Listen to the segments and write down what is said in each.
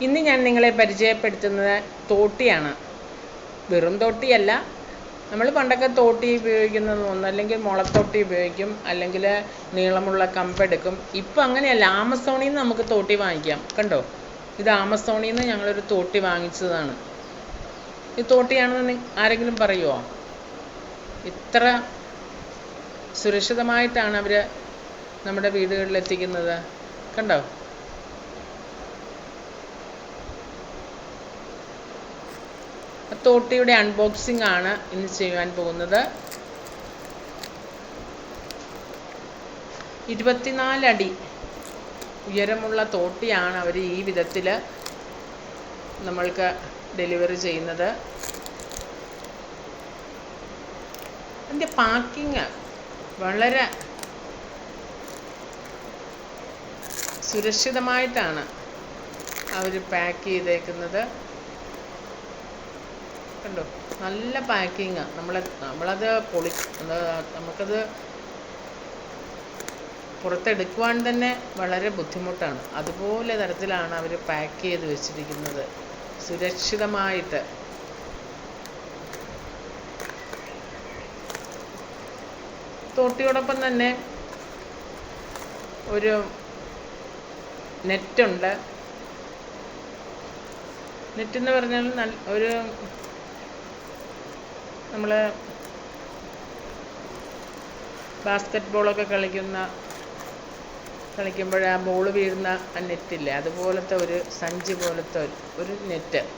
ഇന്ന് ഞാൻ നിങ്ങളെ പരിചയപ്പെടുത്തുന്നത് തോട്ടിയാണ്. വെറും തോട്ടിയല്ല. നമ്മൾ പണ്ടൊക്കെ തോട്ടി ഉപയോഗിക്കുന്നത് ഒന്ന് അല്ലെങ്കിൽ മുളത്തോട്ടി ഉപയോഗിക്കും അല്ലെങ്കിൽ നീളമുള്ള കമ്പെടുക്കും ഇപ്പം അങ്ങനെയല്ല. ആമസോണിൽ നിന്ന് നമുക്ക് തോട്ടി വാങ്ങിക്കാം. കണ്ടോ? ഇത് ആമസോണിൽ നിന്ന് ഞങ്ങളൊരു തോട്ടി വാങ്ങിച്ചതാണ്. ഈ തോട്ടിയാണെന്ന് ആരെങ്കിലും പറയുമോ ഇത്ര സുരക്ഷിതമായിട്ടാണ് അവർ നമ്മുടെ വീടുകളിൽ എത്തിക്കുന്നത് കണ്ടോ? തോട്ടിയുടെ അൺബോക്സിംഗ് ആണ് ഇന്ന് ചെയ്യുവാൻ പോകുന്നത്. ഇരുപത്തിനാലടി ഉയരമുള്ള തോട്ടിയാണ് അവർ ഈ വിധത്തിൽ നമ്മൾക്ക് ഡെലിവറി ചെയ്യുന്നത്. അതിന്റെ പാക്കിങ് വളരെ സുരക്ഷിതമായിട്ടാണ് അവർ പാക്ക് ചെയ്തേക്കുന്നത്. കണ്ടോ? നല്ല പാക്കിങ് നമ്മൾ നമ്മളത് പൊളി നമുക്കത് പുറത്തെടുക്കുവാൻ തന്നെ വളരെ ബുദ്ധിമുട്ടാണ്. അതുപോലെ തരത്തിലാണ് അവർ പാക്ക് ചെയ്ത് വെച്ചിരിക്കുന്നത്. സുരക്ഷിതമായിട്ട്. തോട്ടിയോടൊപ്പം തന്നെ ഒരു നെറ്റുണ്ട്. നെറ്റ് എന്ന് പറഞ്ഞാൽ നല്ല ഒരു നമ്മൾ ബാസ്ക്കറ്റ് ബോളൊക്കെ കളിക്കുന്ന കളിക്കുമ്പോൾ ആ ബോൾ വീഴുന്ന ആ നെറ്റില്ലേ? അതുപോലത്തെ ഒരു സഞ്ചി പോലത്തെ ഒരു- നെറ്റ്.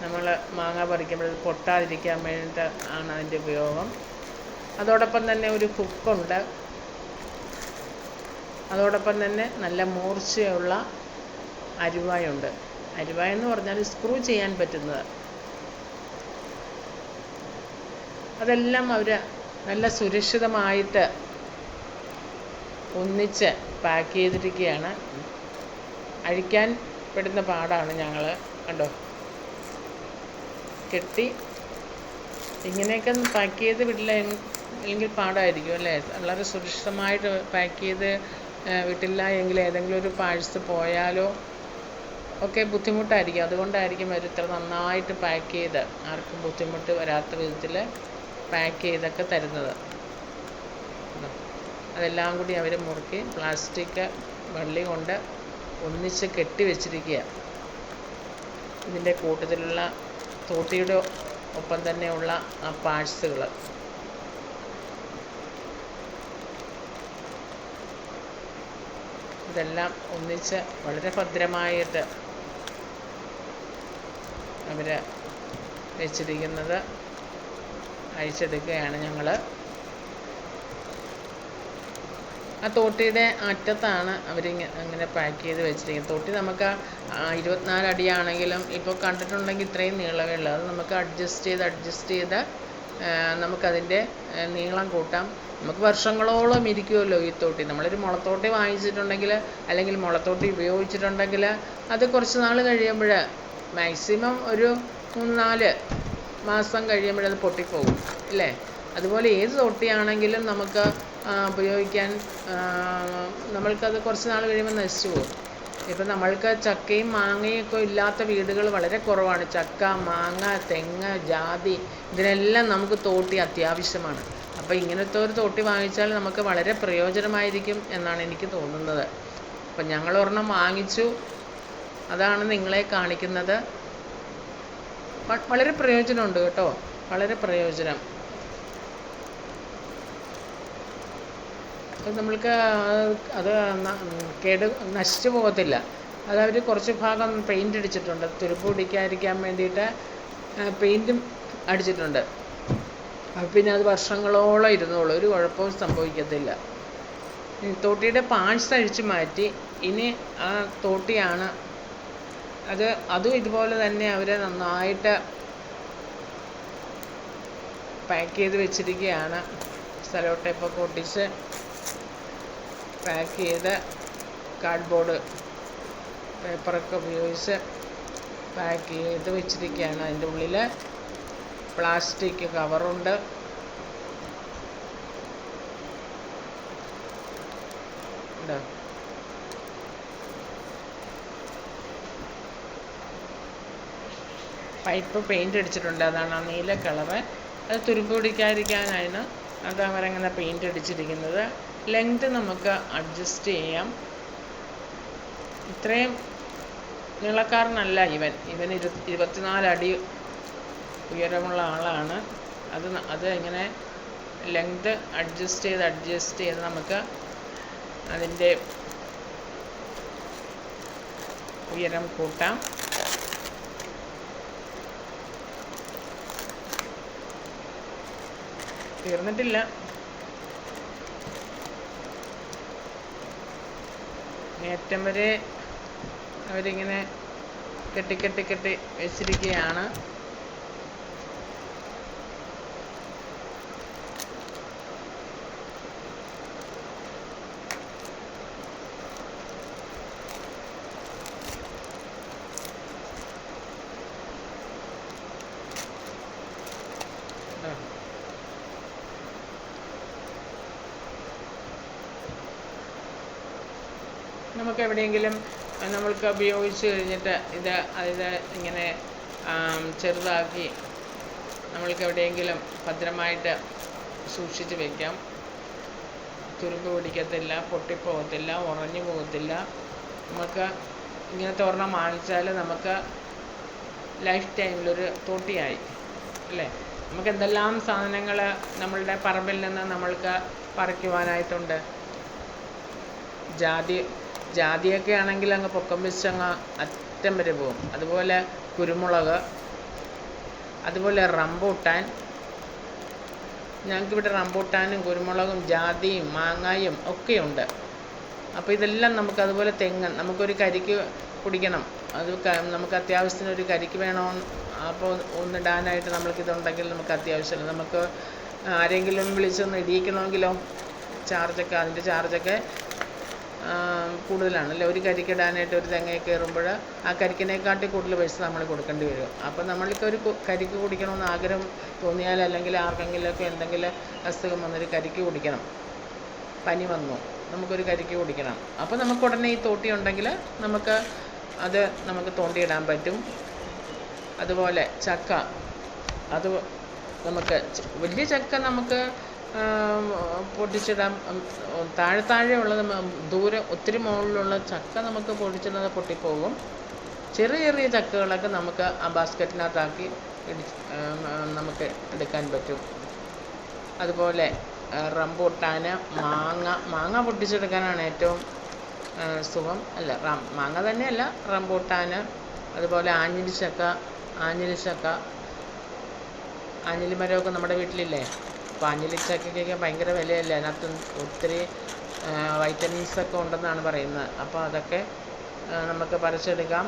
നമ്മൾ മാങ്ങ പറിക്കുമ്പോൾ പൊട്ടാതിരിക്കാൻ വേണ്ടിയിട്ട് ആണ് അതിന്റെ ഉപയോഗം. അതോടൊപ്പം തന്നെ ഒരു ഹുക്കുണ്ട്. അതോടൊപ്പം തന്നെ നല്ല മൂർച്ചയുള്ള അരുവായുണ്ട്. അരുവായെന്ന് പറഞ്ഞാൽ സ്ക്രൂ ചെയ്യാൻ പറ്റുന്നത്. അതെല്ലാം അവർ നല്ല സുരക്ഷിതമായിട്ട് ഒന്നിച്ച് പാക്ക് ചെയ്തിരിക്കുകയാണ്. അഴിക്കാൻ പെടുന്ന പാടാണ് ഞങ്ങൾ കണ്ടോ? കെട്ടി ഇങ്ങനെയൊക്കെ പാക്ക് ചെയ്ത് വിടില്ല അല്ലെങ്കിൽ പാടായിരിക്കും അല്ലേ? വളരെ സുരക്ഷിതമായിട്ട് പാക്ക് ചെയ്ത് വിട്ടില്ല എങ്കിൽ ഏതെങ്കിലും ഒരു പാഴ്സ് പോയാലോ ഒക്കെ ബുദ്ധിമുട്ടായിരിക്കും. അതുകൊണ്ടായിരിക്കും അവർ ഇത്ര നന്നായിട്ട് പാക്ക് ചെയ്ത് ആർക്കും ബുദ്ധിമുട്ട് വരാത്ത വിധത്തിൽ പാക്ക് ചെയ്തൊക്കെ തരുന്നത്? അതെല്ലാം കൂടി അവർ മുറുക്കി പ്ലാസ്റ്റിക് വള്ളി കൊണ്ട് ഒന്നിച്ച് കെട്ടി വെച്ചിരിക്കുക. ഇതിന്റെ കൂട്ടത്തിലുള്ള തോട്ടിയുടെ ഒപ്പം തന്നെയുള്ള ആ പാഴ്സുകൾ ഇതെല്ലാം ഒന്നിച്ച് വളരെ ഭദ്രമായിട്ട് അവർ വെച്ചിരിക്കുന്നത് അഴിച്ചെടുക്കുകയാണ് ഞങ്ങൾ ആ തോട്ടിയുടെ അറ്റത്താണ് അവർ ഇങ്ങനെ പാക്ക് ചെയ്ത് വെച്ചിരിക്കുന്നത്. തോട്ടി നമുക്ക് ആ ഇരുപത്തിനാല് അടിയാണെങ്കിലും ഇപ്പോൾ കണ്ടിട്ടുണ്ടെങ്കിൽ ഇത്രയും നീളമേ ഉള്ളൂ. അത് നമുക്ക് അഡ്ജസ്റ്റ് ചെയ്ത് അഡ്ജസ്റ്റ് ചെയ്ത് നമുക്കതിന്റെ നീളം കൂട്ടാം. നമുക്ക് വർഷങ്ങളോളം ഇരിക്കുമല്ലോ ഈ തോട്ടി. നമ്മളൊരു മുളത്തോട്ടി വാങ്ങിച്ചിട്ടുണ്ടെങ്കിൽ അല്ലെങ്കിൽ മുളത്തോട്ടി ഉപയോഗിച്ചിട്ടുണ്ടെങ്കിൽ അത് കുറച്ച് നാൾ കഴിയുമ്പോൾ മാക്സിമം ഒരു മൂന്ന് നാല് മാസം കഴിയുമ്പോഴത് പൊട്ടിപ്പോകും ഇല്ലേ? അതുപോലെ ഏത് തൊട്ടിയാണെങ്കിലും നമുക്ക് ഉപയോഗിക്കാൻ നമ്മൾക്കത് കുറച്ച് നാൾ കഴിയുമ്പോൾ നശിച്ചു പോകും. ഇപ്പം നമ്മൾക്ക് ചക്കയും മാങ്ങയും ഒക്കെ ഇല്ലാത്ത വീടുകൾ വളരെ കുറവാണ്. ചക്ക മാങ്ങ തെങ്ങ് ജാതി ഇതിനെല്ലാം നമുക്ക് തോട്ടി അത്യാവശ്യമാണ്. അപ്പോൾ ഇങ്ങനത്തെ ഒരു തോട്ടി വാങ്ങിച്ചാൽ നമുക്ക് വളരെ പ്രയോജനമായിരിക്കും എന്നാണ് എനിക്ക് തോന്നുന്നത്. അപ്പം ഞങ്ങൾ ഒരെണ്ണം വാങ്ങിച്ചു. അതാണ് നിങ്ങളെ കാണിക്കുന്നത്. വളരെ പ്രയോജനമുണ്ട് കേട്ടോ. വളരെ പ്രയോജനം. അത് നമ്മൾക്ക് അത് കേട് നശിച്ചു പോകത്തില്ല. അത് അവർ കുറച്ച് ഭാഗം പെയിന്റ് അടിച്ചിട്ടുണ്ട്. തുരുപ്പ് പിടിക്കാതിരിക്കാൻ വേണ്ടിയിട്ട് പെയിന്റും അടിച്ചിട്ടുണ്ട്. പിന്നെ അത് വർഷങ്ങളോളം ഇരുന്നോളൂ. ഒരു കുഴപ്പവും സംഭവിക്കത്തില്ല. തോട്ടിയുടെ പാഴ്സ് അഴിച്ചു മാറ്റി. ഇനി ആ തോട്ടിയാണ് അത് അതും ഇതുപോലെ തന്നെ അവർ നന്നായിട്ട് പാക്ക് ചെയ്ത് വെച്ചിരിക്കുകയാണ്. സെലോ ഒട്ടിച്ച് പാക്ക് ചെയ്ത് കാർഡ്ബോർഡ് പേപ്പറൊക്കെ ഉപയോഗിച്ച് പാക്ക് ചെയ്ത് വെച്ചിരിക്കുകയാണ്. അതിന്റെ ഉള്ളിൽ പ്ലാസ്റ്റിക് കവറുണ്ട് ഉണ്ടോ പൈപ്പ് പെയിന്റ് അടിച്ചിട്ടുണ്ട്. അതാണ് ആ നീല കളറ്. അത് തുരുമ്പ് പിടിക്കാതിരിക്കാനാണ് അത് അവരങ്ങനെ പെയിന്റ് അടിച്ചിരിക്കുന്നത്. ലെങ്ത് നമുക്ക് അഡ്ജസ്റ്റ് ചെയ്യാം. ഇത്രയും നീളക്കാരനല്ല ഇവൻ. ഇവൻ ഇരു ഇരുപത്തിനാല് അടി ഉയരമുള്ള ആളാണ്. അത് അത് ഇങ്ങനെ ലെങ്ത് അഡ്ജസ്റ്റ് ചെയ്ത് അഡ്ജസ്റ്റ് ചെയ്ത് നമുക്ക് അതിന്റെ ഉയരം കൂട്ടാം. തീർന്നിട്ടില്ല. നേറ്റം വരെ അവരിങ്ങനെ കെട്ടി കെട്ടി കെട്ടി വെച്ചിരിക്കുകയാണ്. നമുക്ക് എവിടെയെങ്കിലും നമ്മൾക്ക് ഉപയോഗിച്ച് കഴിഞ്ഞിട്ട് ഇത് ഇത് ഇങ്ങനെ ചെറുതാക്കി നമ്മൾക്ക് എവിടെയെങ്കിലും ഭദ്രമായിട്ട് സൂക്ഷിച്ച് വയ്ക്കാം തുരുമ്പ് പിടിക്കത്തില്ല പൊട്ടിപ്പോകത്തില്ല ഉറഞ്ഞു പോകത്തില്ല നമുക്ക് ഇങ്ങനത്തെ ഒരെണ്ണം വാങ്ങിച്ചാൽ നമുക്ക് ലൈഫ് ടൈമിലൊരു തോട്ടിയായി അല്ലേ? നമുക്ക് എന്തെല്ലാം സാധനങ്ങൾ നമ്മളുടെ പറമ്പിൽ നിന്ന് നമ്മൾക്ക് പറിക്കുവാനായിട്ടുണ്ട്? ജാതി ജാതിയൊക്കെ ആണെങ്കിൽ അങ്ങ് പൊക്കം വെച്ച് അറ്റം വരെ പോകും. അതുപോലെ കുരുമുളക് അതുപോലെ റംബൂട്ടാൻ. ഞങ്ങൾക്കിവിടെ റംബൂട്ടാനും കുരുമുളകും ജാതിയും മാങ്ങായും ഒക്കെയുണ്ട് അപ്പോൾ ഇതെല്ലാം നമുക്ക് അതുപോലെ തെങ്ങ് നമുക്കൊരു കരിക്ക് കുടിക്കണം. അത് നമുക്ക് അത്യാവശ്യത്തിന് ഒരു കരിക്ക് വേണോ അപ്പോൾ ഒന്നിടാനായിട്ട് നമ്മൾക്കിതുണ്ടെങ്കിൽ നമുക്ക് അത്യാവശ്യമില്ല. നമുക്ക് ആരെങ്കിലും വിളിച്ചൊന്ന് ഇടിയിക്കണമെങ്കിലോ? ചാർജൊക്കെ അതിന്റെ ചാർജൊക്കെ കൂടുതലാണ്. അല്ലേ? ഒരു കരിക്കിടാനായിട്ട് ഒരു തെങ്ങയിൽ കയറുമ്പോൾ ആ കരിക്കിനെക്കാട്ടി കൂടുതൽ പൈസ നമ്മൾ കൊടുക്കേണ്ടി വരും. അപ്പോൾ നമ്മൾക്ക് ഒരു കരിക്ക് കുടിക്കണമെന്ന് ആഗ്രഹം തോന്നിയാൽ അല്ലെങ്കിൽ ആർക്കെങ്കിലുമൊക്കെ എന്തെങ്കിലും അസുഖം വന്നൊരു കരിക്ക് കുടിക്കണം. പനി വന്നു നമുക്കൊരു കരിക്ക് കുടിക്കണം. അപ്പോൾ നമുക്ക് ഉടനെ ഈ തോട്ടി ഉണ്ടെങ്കിൽ നമുക്ക് അത് നമുക്ക് തോണ്ടിയിടാൻ പറ്റും. അതുപോലെ ചക്ക അത് നമുക്ക് വലിയ ചക്ക നമുക്ക് പൊട്ടിച്ചിടാം താഴെ താഴെ ഉള്ളത് ദൂരെ ഒത്തിരി മുകളിലുള്ള ചക്ക നമുക്ക് പൊട്ടിച്ചിടുന്നത് പൊട്ടിപ്പോകും. ചെറിയ ചെറിയ ചക്കകളൊക്കെ നമുക്ക് ആ ബാസ്ക്കറ്റിനകത്താക്കി നമുക്ക് എടുക്കാൻ പറ്റും. അതുപോലെ റംബൂട്ടാൻ മാങ്ങ മാങ്ങ പൊട്ടിച്ചെടുക്കാനാണ് ഏറ്റവും സുഖം. അല്ല മാങ്ങ തന്നെയല്ല റംബൂട്ടാൻ അതുപോലെ ആഞ്ഞിലിച്ചക്ക ആഞ്ഞിലിച്ചക്ക ആഞ്ഞിലി മരമൊക്കെ നമ്മുടെ വീട്ടിലില്ലേ? അപ്പോൾ ആഞ്ഞിലിച്ചക്കയ്ക്കൊക്കെ ഭയങ്കര വിലയല്ലേ? അതിനകത്ത് ഒത്തിരി വൈറ്റമിൻസ് ഒക്കെ ഉണ്ടെന്നാണ് പറയുന്നത്. അപ്പോൾ അതൊക്കെ നമുക്ക് പറിച്ചെടുക്കാം.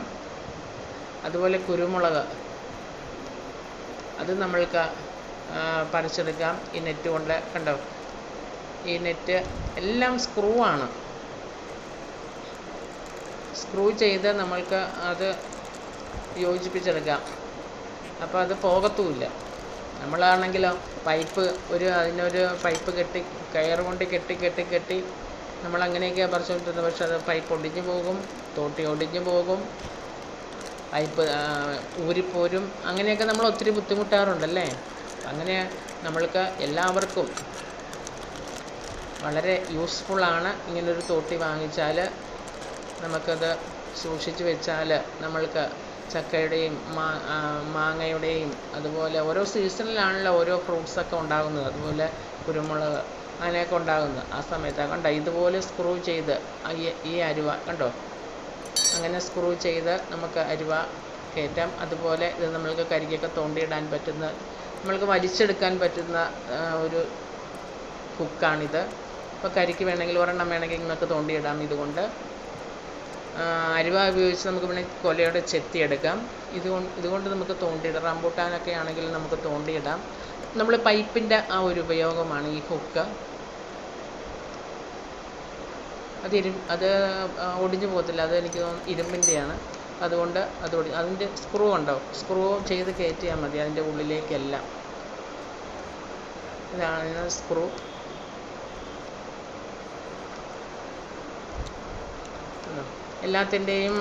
അതുപോലെ കുരുമുളക്. അത് നമ്മൾക്ക് പറിച്ചെടുക്കാം. ഈ നെറ്റ് കൊണ്ട് കണ്ടോ? ഈ നെറ്റ് എല്ലാം സ്ക്രൂ ആണ്. സ്ക്രൂ ചെയ്ത് നമ്മൾക്ക് അത് യോജിപ്പിച്ചെടുക്കാം. അപ്പോൾ അത് പോകത്തുമില്ല. നമ്മളാണെങ്കിലോ പൈപ്പ് ഒരു അതിനൊരു പൈപ്പ് കെട്ടി കയർ കൊണ്ട് കെട്ടി കെട്ടി കെട്ടി നമ്മൾ അങ്ങനെയൊക്കെയാണ് പറിച്ചുകൊണ്ടിരുന്നത് പക്ഷെ അത് പൈപ്പ് ഒടിഞ്ഞു പോകും തോട്ടി ഒടിഞ്ഞു പോകും. പൈപ്പ് ഊരി ഊരിപ്പോരും. അങ്ങനെയൊക്കെ നമ്മൾ ഒത്തിരി ബുദ്ധിമുട്ടാറുണ്ടല്ലേ? അങ്ങനെ നമ്മൾക്ക് എല്ലാവർക്കും വളരെ യൂസ്ഫുള്ളാണ് ഇങ്ങനൊരു തോട്ടി വാങ്ങിച്ചാൽ നമുക്കത് സൂക്ഷിച്ചു വെച്ചാൽ നമ്മൾക്ക് ചക്കയുടെയും മാ മാങ്ങയുടെയും അതുപോലെ ഓരോ സീസണിലാണല്ലോ ഓരോ ഫ്രൂട്ട്സൊക്കെ ഉണ്ടാകുന്നത്. അതുപോലെ കുരുമുളക് അങ്ങനെയൊക്കെ ഉണ്ടാകുന്നത്. ആ സമയത്ത് കണ്ടോ? ഇതുപോലെ സ്ക്രൂ ചെയ്ത് ഈ- അരുവ കണ്ടോ? അങ്ങനെ സ്ക്രൂ ചെയ്ത് നമുക്ക് അരുവ കയറ്റാം. അതുപോലെ ഇത് നമ്മൾക്ക് കരിക്കൊക്കെ തോണ്ടിയിടാൻ പറ്റുന്ന നമ്മൾക്ക് വലിച്ചെടുക്കാൻ പറ്റുന്ന ഒരു ഹുക്കാണിത് അപ്പോൾ കരിക്ക് വേണമെങ്കിൽ ഒരെണ്ണം വേണമെങ്കിൽ നിങ്ങൾക്ക് തോണ്ടിയിടാം ഇതുകൊണ്ട്. അരുവ ഉപയോഗിച്ച് നമുക്ക് വേണമെങ്കിൽ കൊലയോടെ ചെത്തിയെടുക്കാം ഇതുകൊണ്ട് ഇതുകൊണ്ട് നമുക്ക് തോണ്ടിയിടാം. റംബൂട്ടാനൊക്കെ ആണെങ്കിൽ നമുക്ക് തോണ്ടിയിടാം. നമ്മൾ പൈപ്പിന്റെ ആ ഒരു ഉപയോഗമാണ് ഈ ഹുക്ക്. അത് ഇരു അത് ഒടിഞ്ഞു പോകത്തില്ല. അത് എനിക്ക് തോന്നുന്നു ഇരുമ്പിന്റെയാണ് അതുകൊണ്ട് അത് ഒടി അതിന്റെ സ്ക്രൂ ഉണ്ടോ? സ്ക്രൂ ചെയ്ത് കയറ്റിയാൽ മതി. അതിന്റെ ഉള്ളിലേക്കെല്ലാം. ഇതാണ് സ്ക്രൂ. എല്ലാത്തിന്റെയും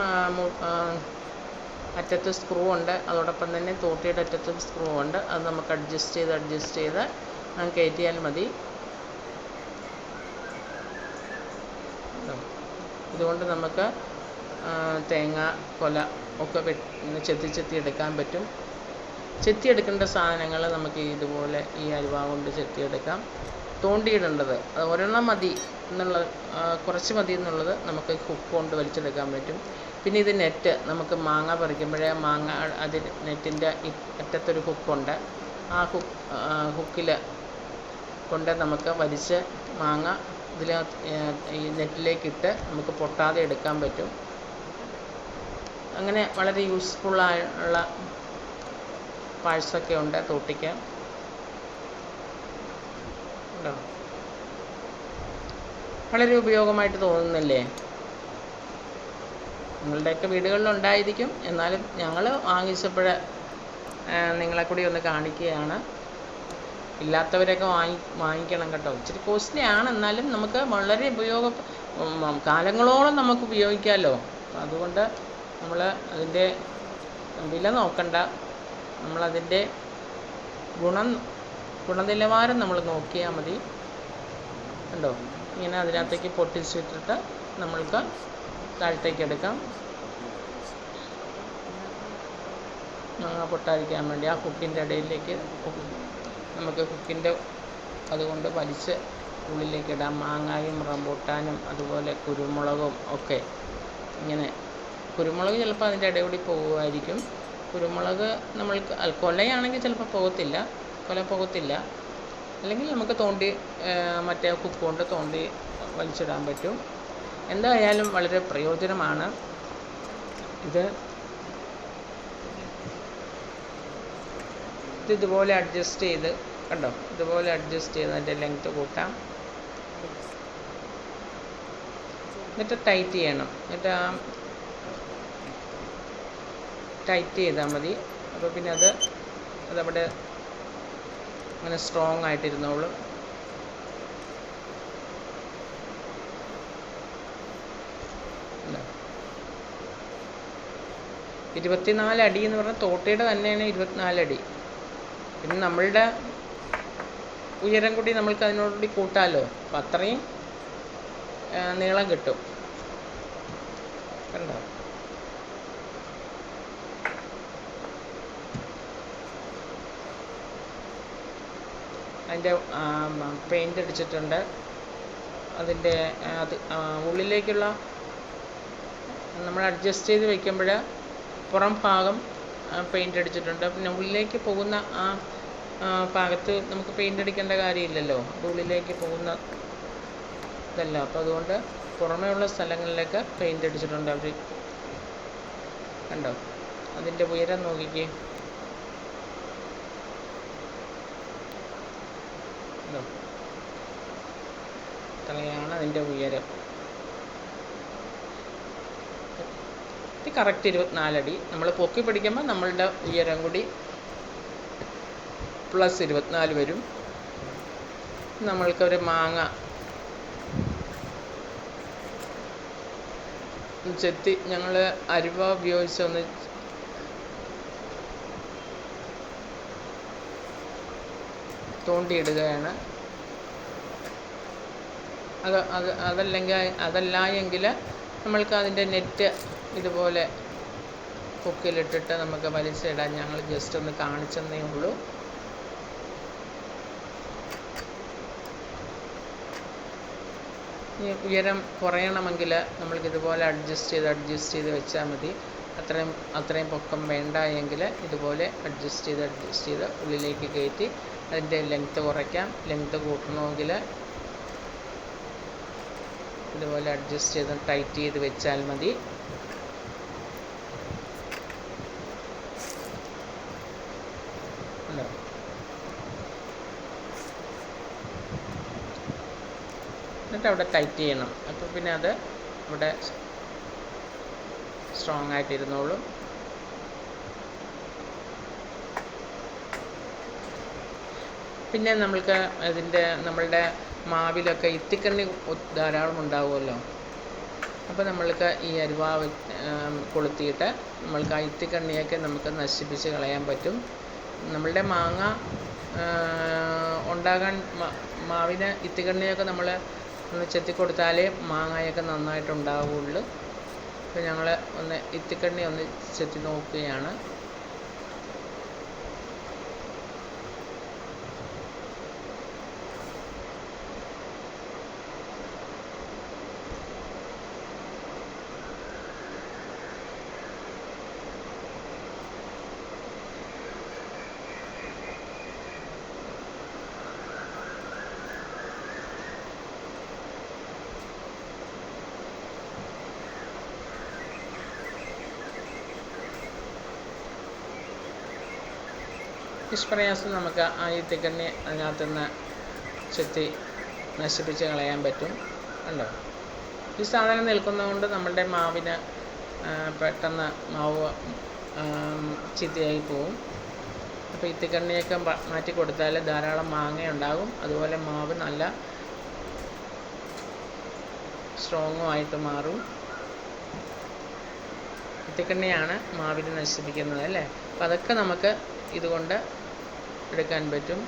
അറ്റത്ത് സ്ക്രൂ ഉണ്ട്. അതോടൊപ്പം തന്നെ തോട്ടിയുടെ അറ്റത്തും സ്ക്രൂ ഉണ്ട്. അത് നമുക്ക് അഡ്ജസ്റ്റ് ചെയ്ത് അഡ്ജസ്റ്റ് ചെയ്ത് കയറ്റിയാൽ മതി. ഇതുകൊണ്ട് നമുക്ക് തേങ്ങ കൊല ഒക്കെ ചെത്തി ചെത്തി എടുക്കാൻ പറ്റും. ചെത്തിയെടുക്കേണ്ട സാധനങ്ങൾ നമുക്ക് ഇതുപോലെ ഈ അരിവാൾ കൊണ്ട് ചെത്തിയെടുക്കാം. തോണ്ടിയിടേണ്ടത്. ഒരെണ്ണം മതി എന്നുള്ള കുറച്ച് മതി എന്നുള്ളത് നമുക്ക് ഹുക്ക് കൊണ്ട് വലിച്ചെടുക്കാൻ പറ്റും. പിന്നെ ഇത് നെറ്റ് നമുക്ക് മാങ്ങ പറിക്കുമ്പോഴേ മാങ്ങ അതിൽ നെറ്റിന്റെ അറ്റത്തൊരു ഹുക്കുണ്ട് ആ ഹുക്ക് ഹുക്കിൽ കൊണ്ട് നമുക്ക് വലിച്ച് മാങ്ങ ഇതിൽ ഈ നെറ്റിലേക്കിട്ട് നമുക്ക് പൊട്ടാതെ എടുക്കാൻ പറ്റും. അങ്ങനെ വളരെ യൂസ്ഫുള്ളായുള്ള പാഴ്സൊക്കെ ഉണ്ട് തോട്ടിക്ക്. ഉണ്ടോ? വളരെ ഉപയോഗമായിട്ട് തോന്നുന്നില്ലേ? നിങ്ങളുടെയൊക്കെ വീടുകളിൽ ഉണ്ടായിരിക്കും. എന്നാലും ഞങ്ങൾ വാങ്ങിച്ചപ്പോൾ നിങ്ങളെ കൂടി ഒന്ന് കാണിക്കുകയാണ്. ഇല്ലാത്തവരൊക്കെ വാങ്ങി വാങ്ങിക്കണം കേട്ടോ. ഇച്ചിരി കോസ്റ്റ്ലി ആണ് എന്നാലും നമുക്ക് വളരെ ഉപയോഗ കാലങ്ങളോളം നമുക്ക് ഉപയോഗിക്കാമല്ലോ അതുകൊണ്ട് നമ്മൾ അതിന്റെ വില നോക്കണ്ട. നമ്മളതിന്റെ ഗുണം ഗുണനിലവാരം നമ്മൾ നോക്കിയാൽ മതി. കണ്ടോ? ഇങ്ങനെ അതിനകത്തേക്ക് പൊട്ടിച്ചിട്ടിട്ട് നമ്മൾക്ക് താഴത്തേക്ക് എടുക്കാം. മാങ്ങ പൊട്ടാതിരിക്കാൻ വേണ്ടി ആ ഹുക്കിന്റെ ഇടയിലേക്ക് നമുക്ക് ഹുക്കിന്റെ അതുകൊണ്ട് വലിച്ച് ഉള്ളിലേക്ക് ഇടാം. മാങ്ങായും റംബൂട്ടാനും അതുപോലെ കുരുമുളകും ഒക്കെ ഇങ്ങനെ. കുരുമുളക് ചിലപ്പോൾ അതിന്റെ ഇടയിൽ കൂടി പോകുമായിരിക്കും. കുരുമുളക് നമ്മൾക്ക് കൊലയാണെങ്കിൽ ചിലപ്പോൾ പോകത്തില്ല. കൊല പോകത്തില്ല. അല്ലെങ്കിൽ നമുക്ക് തോണ്ടി മറ്റേ കുക്ക് കൊണ്ട് തോണ്ടി വലിച്ചിടാൻ പറ്റും. എന്തായാലും വളരെ പ്രയോജനമാണ്. ഇത് ഇത് ഇതുപോലെ അഡ്ജസ്റ്റ് ചെയ്ത് കണ്ടോ? ഇതുപോലെ അഡ്ജസ്റ്റ് ചെയ്ത് അതിന്റെ ലെങ്ത്ത് കൂട്ടാം. എന്നിട്ട് ടൈറ്റ് ചെയ്യണം. എന്നിട്ട് ആ ടൈറ്റ് ചെയ്താൽ മതി. അപ്പോൾ പിന്നെ അത് അതവിടെ അങ്ങനെ സ്ട്രോങ് ആയിട്ടിരുന്നോളും. ഇരുപത്തിനാല് അടി എന്ന് പറഞ്ഞാൽ തോട്ടയുടെ തന്നെയാണ് ഇരുപത്തിനാല് അടി. പിന്നെ നമ്മളുടെ ഉയരം കൂടി നമ്മൾക്ക് അതിനോടുകൂടി കൂട്ടാമല്ലോ അപ്പം അത്രയും നീളം കിട്ടും. കണ്ടോ? അതിന്റെ പെയിന്റ് അടിച്ചിട്ടുണ്ട്. അതിന്റെ അത് ഉള്ളിലേക്കുള്ള നമ്മൾ അഡ്ജസ്റ്റ് ചെയ്ത് വെക്കുമ്പോൾ പുറം ഭാഗം പെയിന്റ് അടിച്ചിട്ടുണ്ട്. പിന്നെ ഉള്ളിലേക്ക് പോകുന്ന ആ ഭാഗത്ത് നമുക്ക് പെയിന്റ് അടിക്കേണ്ട കാര്യമില്ലല്ലോ. ഉള്ളിലേക്ക് പോകുന്ന ഇതല്ല. അപ്പോൾ അതുകൊണ്ട് പുറമേയുള്ള സ്ഥലങ്ങളിലേക്ക് പെയിന്റ് അടിച്ചിട്ടുണ്ട് അവർ കണ്ടോ? അതിന്റെ ഉയരം നോക്കിക്കേ. കണ്ടോ ഇത്രയാണ് അതിന്റെ ഉയരം? ഇത് കറക്റ്റ് ഇരുപത്തിനാലടി. നമ്മൾ പൊക്കി പിടിക്കുമ്പോൾ നമ്മളുടെ ഉയരം കൂടി പ്ലസ് ഇരുപത്തിനാല് വരും. നമ്മൾക്കൊരു മാങ്ങ ചെത്തി ഞങ്ങൾ അരുവ ഉപയോഗിച്ചൊന്ന് തോണ്ടിയിടുകയാണ്. അത് അത് അതല്ലെങ്കിൽ അതല്ല എങ്കിൽ നമ്മൾക്ക് അതിന്റെ നെറ്റ് ഇതുപോലെ കുക്കിലിട്ടിട്ട് നമുക്ക് വലിച്ചിടാൻ ഞങ്ങൾ ജസ്റ്റ് ഒന്ന് കാണിച്ചെന്നേ ഉള്ളൂ. ഉയരം കുറയണമെങ്കിൽ നമ്മൾക്ക് ഇതുപോലെ അഡ്ജസ്റ്റ് ചെയ്ത് അഡ്ജസ്റ്റ് ചെയ്ത് വെച്ചാൽ മതി. അത്രയും അത്രയും പൊക്കം വേണ്ട എങ്കിൽ ഇതുപോലെ അഡ്ജസ്റ്റ് ചെയ്ത് അഡ്ജസ്റ്റ് ചെയ്ത് ഉള്ളിലേക്ക് കയറ്റി അതിന്റെ ലെങ്ത്ത് കുറയ്ക്കാം. ലെങ്ത്ത് കൂട്ടണമെങ്കിൽ ഇതുപോലെ അഡ്ജസ്റ്റ് ചെയ്ത് ടൈറ്റ് ചെയ്ത് വെച്ചാൽ മതി? എന്നിട്ട് അവിടെ ടൈറ്റ് ചെയ്യണം. അപ്പോൾ പിന്നെ അത് ഇവിടെ സ്ട്രോങ് ആയിട്ടിരുന്നോളും. പിന്നെ നമ്മൾക്ക് അതിന്റെ നമ്മളുടെ മാവിലൊക്കെ ഇത്തിക്കണ്ണി ധാരാളം ഉണ്ടാവുമല്ലോ. അപ്പോൾ നമ്മൾക്ക് ഈ അരുവ കൊളുത്തിയിട്ട് നമ്മൾക്ക് ആ ഇത്തിക്കണ്ണിയൊക്കെ നമുക്ക് നശിപ്പിച്ച് കളയാൻ പറ്റും. നമ്മളുടെ മാങ്ങ ഉണ്ടാകാൻ മാവിന് ഇത്തിക്കണ്ണിയൊക്കെ നമ്മൾ ഒന്ന് ചെത്തി കൊടുത്താലേ മാങ്ങയൊക്കെ നന്നായിട്ട് ഉണ്ടാവുകയുള്ളൂ അപ്പോൾ ഞങ്ങൾ ഒന്ന് ഇത്തിക്കണ്ണി ഒന്ന് ചെത്തി നോക്കുകയാണ്. നിഷ്പ്രയാസം നമുക്ക് ആ ഈ ഇത്തിക്കണ്ണി അതിനകത്തുനിന്ന് ചെത്തി നശിപ്പിച്ച് കളയാൻ പറ്റും. കണ്ടോ? ഈ സാധനം നിൽക്കുന്നതുകൊണ്ട് നമ്മുടെ മാവിന് പെട്ടെന്ന് മാവ് ചീത്തയായി പോവും. അപ്പോൾ ഈ ഇത്തിക്കണ്ണിയൊക്കെ മാറ്റി കൊടുത്താൽ ധാരാളം മാങ്ങ ഉണ്ടാകും. അതുപോലെ മാവ് നല്ല സ്ട്രോങ്ങും ആയിട്ട് മാറും. ഇത്തിക്കണ്ണിയാണ് മാവിനെ നശിപ്പിക്കുന്നത് അല്ലേ? അപ്പോൾ അതൊക്കെ നമുക്ക് ഇതുകൊണ്ട് എടുക്കാൻ പറ്റും.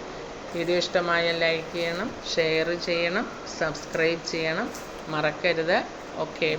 വീഡിയോ ഇഷ്ടമായ ലൈക്ക് ചെയ്യണം ഷെയർ ചെയ്യണം സബ്സ്ക്രൈബ് ചെയ്യണം. മറക്കരുത്. ഓക്കെ.